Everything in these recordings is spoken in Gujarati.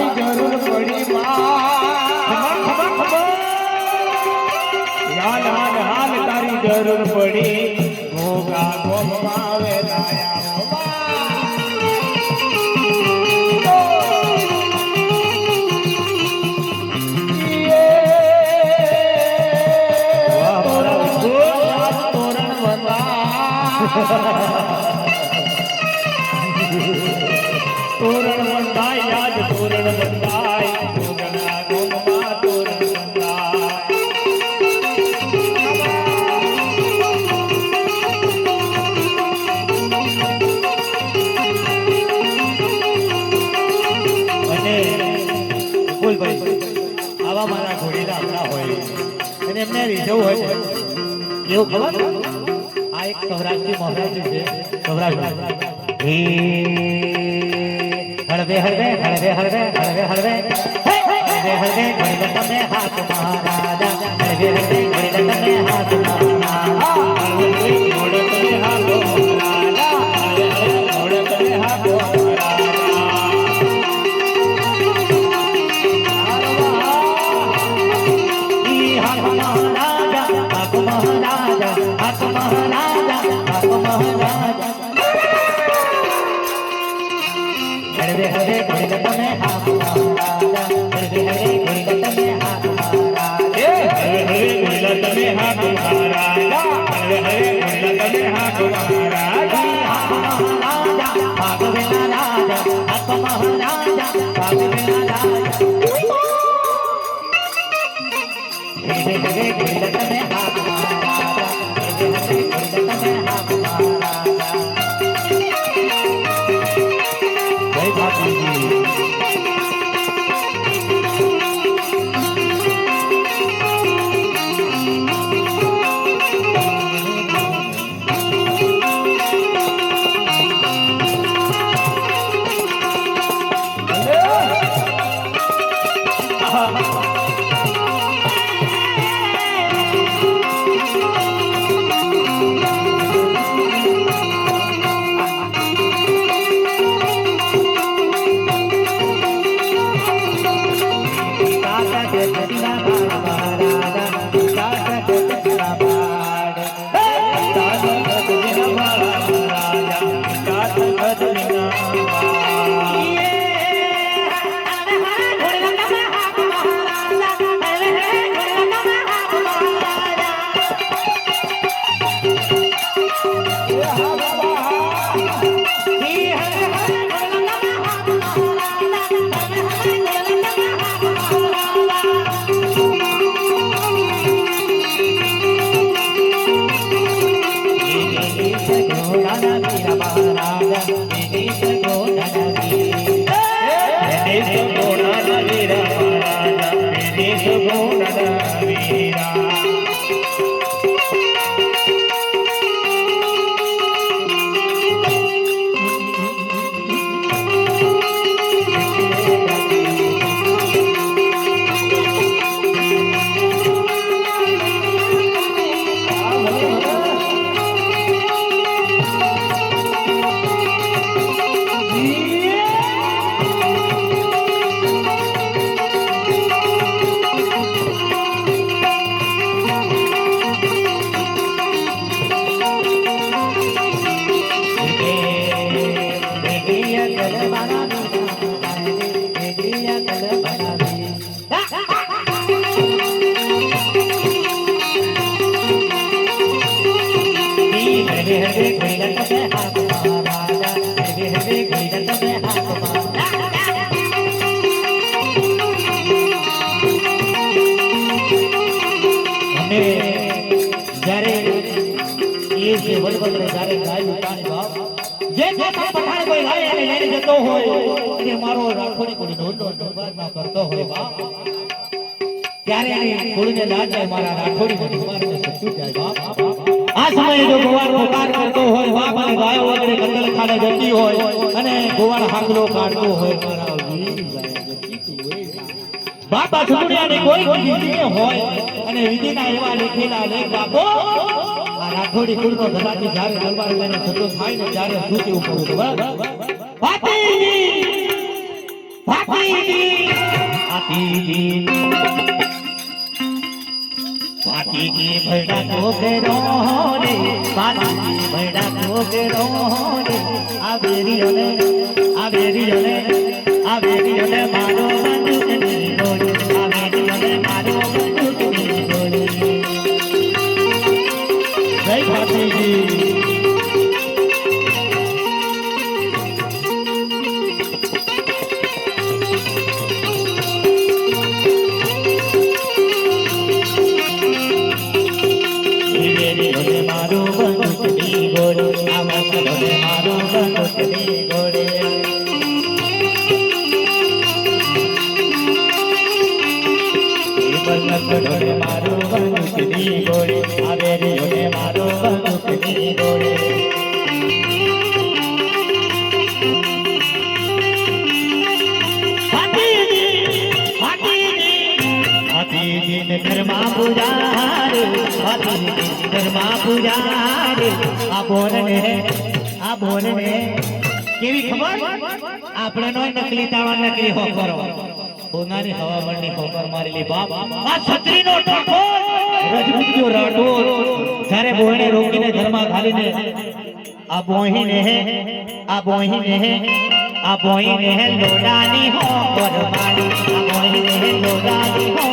મારી જરૂર પડી માં હાલ હાલ તારી જરૂર પડી ભોગા ગોમાવે લાયા Ha ha ha ha! કેવો ખબર? આ એક સૌરાષ્ટ્રી મહારાજ છે, સૌરાષ્ટ્ર. હે, હળવે હળવે હળવે હળવે હળવે હળવે. હળવે હળવે ઘડી લગમે હાથ મહારાજા. હળવે હળવે ઘડી લગમે હાથ મહારાજા. ありがとうございました એ જે વડવડને જ્યારે ગાયું તાણી બાપ. જે જે પઠાણ કોઈ લાય અને લઈને જતો હોય અને મારો રાખોડી કોઈ ઢોંઢો દરબારમાં કરતો હોય બાપ. ત્યારે એની કુળને લાજ મારા રાખોડી કોઈ ઢોંબારને સચું જાય બાપ. આ સમયે જો ગોવાર પોકાર કરતો હોય, બાપ અને ગાયો વગેરે કંદલ ખાને જતી હોય અને ગોવાર હાકલો કાઢતો હોય, મારા બાપા છુટુડિયાની કોઈ વિધિ હોય અને વિધિના એવા લેખેલા લેખ બાપો રાખોડી કુળનો ધરાજી જ્યારે દરબાર લઈને થતો થાય ને ત્યારે શું ઉપર પડું ખબર ભાતીજી! ભાતીજી! ભાતીજી! ભાતીજી ભૈડા કેરો રે ભાતીજી ભડા કેરો રે આવેરી અને આ અને આવેરી અને મારો মারো বন্ধু জীবন আমার জীবনে মারো। બોરને આ બોરને કેવી ખબર? આપણે નકલી તાળા નકલી હોકરો. સોનાની હવામણની હોકર મારેલી બાપ. આ છત્રીનો ટોટો રજપૂતીઓ રાઠો જ્યારે બોહણે રોકીને ઘરમાં ઘાલીને, આ બોહીને હે, આ બોહીને હે, આ બોહીને હે લોડાની હોકર મારી, આ બોહીને હે લોડાની હોકર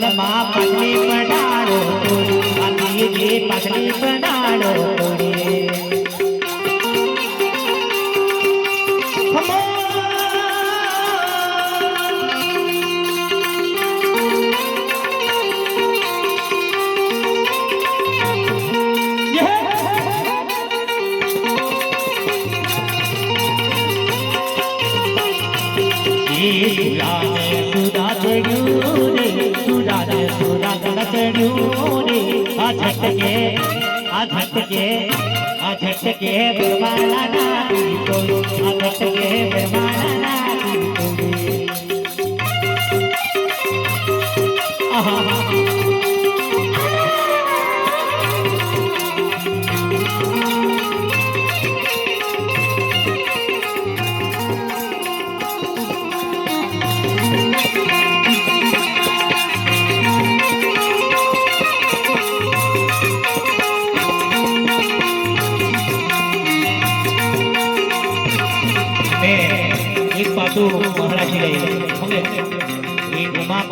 આ પગલી પડાડો પગલી પાટલી પડાડો આ ઝટકે આ ઝટકે આ ઝટકે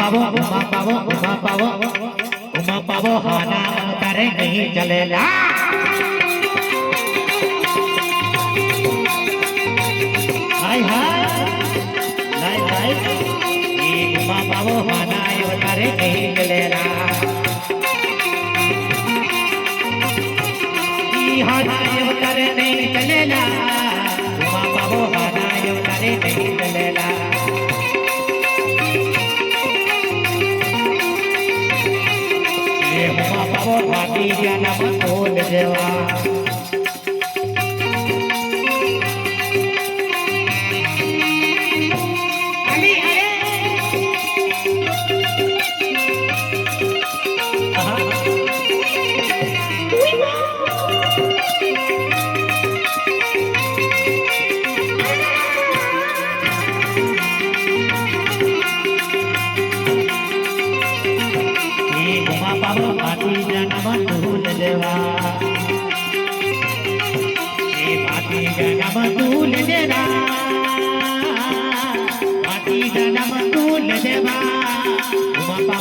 ઉમા પાવો ઉમા પાવો ઉમા પાવો ઉમા પાવો હાના તારે નહીં ચલેલા. હાય હાય. લાય લાય. એ ઉમા પાવો હાના તારે નહીં ચલેલા. ઈ હાના તારે નહીં ચલેલા. ઉમા પાવો હાના તારે gelar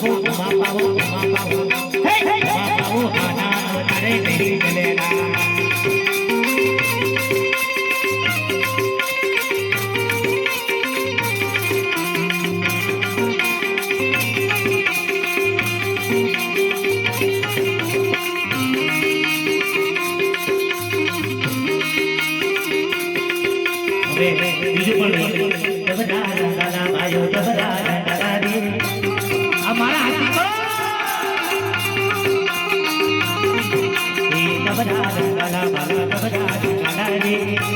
pavo, ma pavo, ma pavo. Thank you.